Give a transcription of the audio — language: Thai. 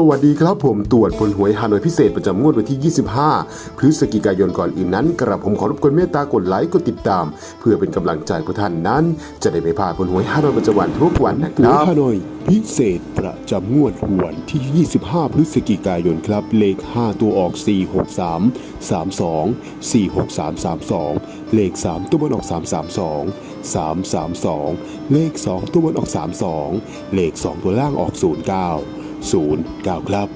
สวัสดีครับผมตรวจผลหวยฮานอยพิเศษประจำงวดวันที่ 25 พฤศจิกายนก่อนอื่นนั้น กระผมขอรบกวนเมตตากดไลค์กดติดตาม เพื่อเป็นกำลังใจผู้ท่านนั้น จะได้ไม่พลาดผลหวยฮานอยประจำวันทุกวันนะคหวยรับฮานอยพิเศษประจำงวดวันที่ 25 พฤศจิกายนครับ เลข 5 ตัวออก 463 32 46332 เลข 3 ตัวบนออก 332 332 เลข 2 ตัวบนออก 32 เลข 2 ตัวล่างออก 09 09 ครับ